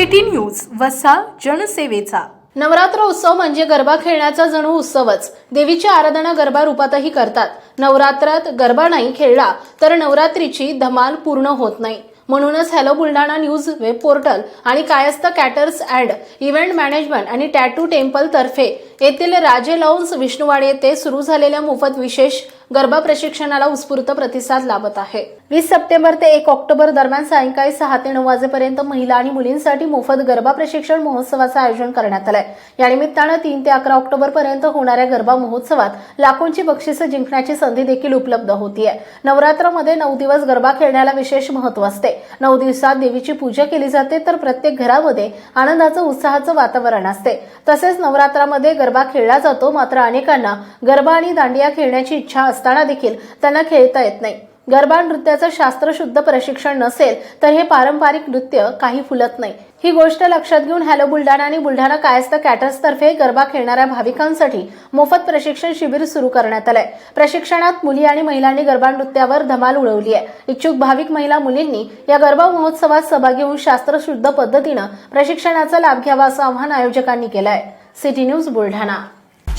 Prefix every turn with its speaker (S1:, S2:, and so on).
S1: City news वसा जनसेवेचा.
S2: नवरात्र उत्सव म्हणजे गरबा खेळण्याचा जणू उत्सवच. देवीची आराधना गरबा रूपातही करतात. नवरात्रात गरबा नाही खेळला तर नवरात्रीची धमाल पूर्ण होत नाही. म्हणूनच hello Buldhana news web portal आणि Kayastha caterers and event management आणि टॅटू टेम्पल तर्फे येथील राजे लॉन्स विष्णुवाडी येथे सुरू झालेल्या मोफत विशेष गरबा प्रशिक्षणाला उत्स्फूर्त प्रतिसाद लाभत आहे. वीस सप्टेंबर ते एक ऑक्टोबर दरम्यान सायंकाळी सहा ते नऊ वाजेपर्यंत महिला आणि मुलींसाठी मोफत गरबा प्रशिक्षण महोत्सवाचं आयोजन करण्यात आलंय. या निमित्तानं तीन ते अकरा ऑक्टोबर पर्यंत होणाऱ्या गरबा महोत्सवात लाखोंची बक्षिसं जिंकण्याची संधी देखील उपलब्ध होतीये. नवरात्रामध्ये नऊ दिवस गरबा खेळण्याला विशेष महत्त्व असते. नऊ दिवसात देवीची पूजा केली जाते तर प्रत्येक घरामध्ये आनंदाचं उत्साहाचं वातावरण असते. तसेच नवरात्रामध्ये गरबा खेळला जातो मात्र अनेकांना गरबा आणि दांडिया खेळण्याची इच्छा असताना देखील त्यांना खेळता येत नाही. गरबा नृत्याचं शास्त्रशुद्ध प्रशिक्षण नसेल तर हे पारंपरिक नृत्य काही फुलत नाही. ही गोष्ट लक्षात घेऊन हॅलो बुलढाणा आणि बुलढाणा कायस्थ कॅटर्स तर्फे गरबा खेळणाऱ्या भाविकांसाठी मोफत प्रशिक्षण शिबिर सुरू करण्यात आलंय. प्रशिक्षणात मुली आणि महिलांनी गरबा नृत्यावर धमाल उडवली आहे. इच्छुक भाविक महिला मुलींनी या गरबा महोत्सवात सहभागी होऊन शास्त्रशुद्ध पद्धतीनं प्रशिक्षणाचा लाभ घ्यावा असं आवाहन आयोजकांनी केलं आहे सिटी न्यूज बुलढाणा.